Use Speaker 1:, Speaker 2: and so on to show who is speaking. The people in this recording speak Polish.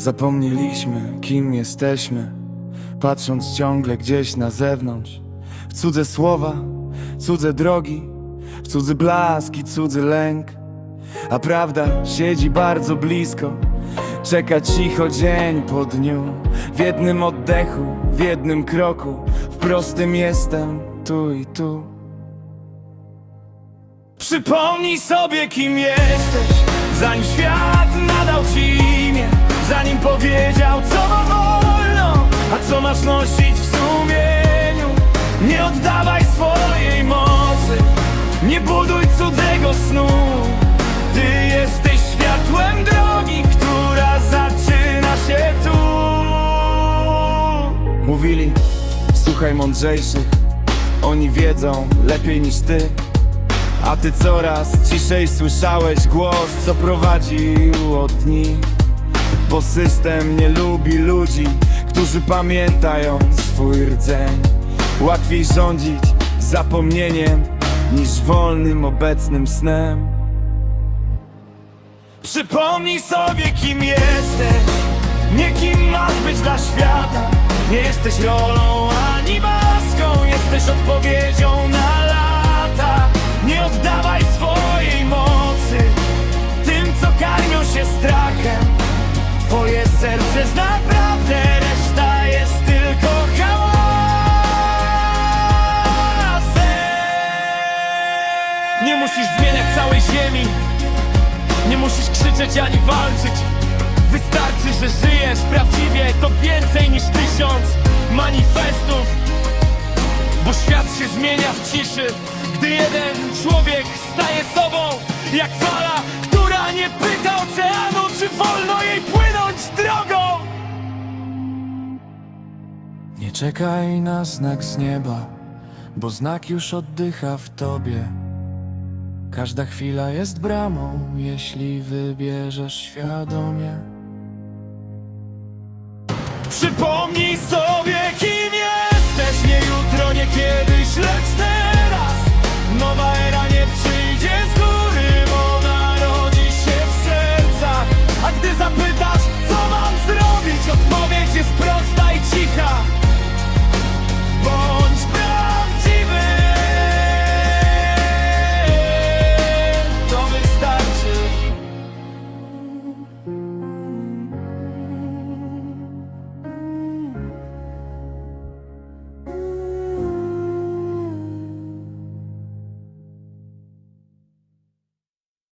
Speaker 1: Zapomnieliśmy, kim jesteśmy, patrząc ciągle gdzieś na zewnątrz, w cudze słowa, cudze drogi, w cudzy blask i cudzy lęk. A prawda siedzi bardzo blisko, czeka cicho dzień po dniu, w jednym oddechu, w jednym kroku, w prostym jestem tu i tu. Przypomnij sobie, kim jesteś, zanim świat nadał ci powiedział, co wolno, a co masz nosić w sumieniu. Nie oddawaj swojej mocy, nie buduj cudzego snu. Ty jesteś światłem drogi, która zaczyna się tu. Mówili, słuchaj mądrzejszych, oni wiedzą lepiej niż ty. A ty coraz ciszej słyszałeś głos, co prowadził od nich Bo system nie lubi ludzi, którzy pamiętają swój rdzeń. Łatwiej rządzić zapomnieniem niż wolnym obecnym snem. Przypomnij sobie kim jesteś. Nie kim masz być dla świata. Nie jesteś rolą ani maską. Jesteś odpowiedzią całej ziemi. Nie musisz krzyczeć ani walczyć. Wystarczy, że żyjesz prawdziwie To więcej niż tysiąc manifestów. Bo świat się zmienia w ciszy Gdy jeden człowiek staje sobą Jak fala, która nie pyta oceanu Czy wolno jej płynąć drogą. Nie czekaj na znak z nieba Bo znak już oddycha w tobie Każda chwila jest bramą, jeśli wybierzesz świadomie. Przypomnij sobie, kim jesteś, nie jutro, nie kiedyś, lecz